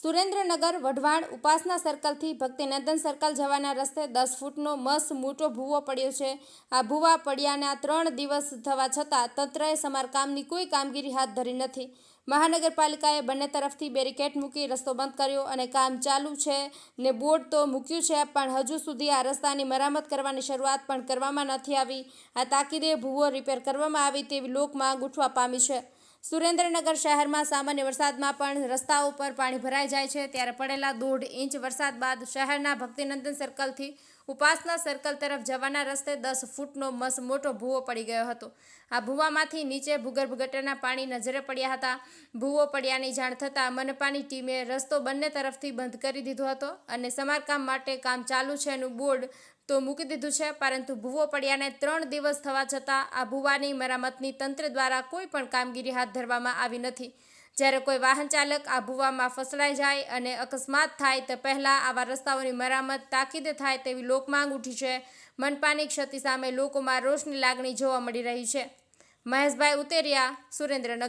સુરેન્દ્રનગર, વઢવાણ ઉપાસના સર્કલથી ભક્તિનંદન સર્કલ જવાના રસ્તે દસ ફૂટનો મસ્ત મોટો ભૂવો પડ્યો છે. આ ભૂવા પડ્યાના ત્રણ દિવસ થવા છતાં તંત્રએ સમારકામની કોઈ કામગીરી હાથ ધરી નથી. મહાનગરપાલિકાએ બંને તરફથી બેરિકેડ મૂકી રસ્તો બંધ કર્યો અને કામ ચાલુ છે ને બોર્ડ તો મૂક્યું છે, પણ હજુ સુધી આ રસ્તાની મરામત કરવાની શરૂઆત પણ કરવામાં નથી આવી. આ તાકીદે ભૂવો રિપેર કરવામાં આવી તેવી લોકમાં ગૂંઠવા પામી છે. સુરેન્દ્રનગર શહેરમાં સામાન્ય વરસાદમાં પણ રસ્તાઓ પર પાણી ભરાઈ જાય છે. ત્યારે પડેલા દોઢ ઇંચ વરસાદ બાદ શહેરના ભક્તિનંદન સર્કલથી ઉપાસના સર્કલ તરફ જવાના રસ્તે દસ ફૂટનો મસ મોટો ભૂવો પડી ગયો હતો. આ ભૂવામાંથી નીચે ભૂગર્ભ ગટરના પાણી નજરે પડ્યા હતા. ભૂવો પડ્યાની જાણ થતાં મનપાની ટીમે રસ્તો બંને તરફથી બંધ કરી દીધો હતો અને સમારકામ માટે કામ ચાલુ છે એનું બોર્ડ તો મૂકી દીધું છે, પરંતુ ભૂવો પડ્યાને ત્રણ દિવસ થવા છતાં આ ભૂવાની મરામતની તંત્ર દ્વારા કોઈ પણ કામગીરી હાથ ધરવામાં આવી નથી. જ્યારે કોઈ વાહન ચાલક આ ભૂવામાં ફસડાઈ જાય અને અકસ્માત થાય, તે પહેલાં આવા રસ્તાઓની મરામત તાકીદે થાય તેવી લોકમાંગ ઉઠી છે. મનપાની ક્ષતિ સામે લોકોમાં રોષની લાગણી જોવા મળી રહી છે. મહેશભાઈ ઉતેરિયા, સુરેન્દ્રનગર.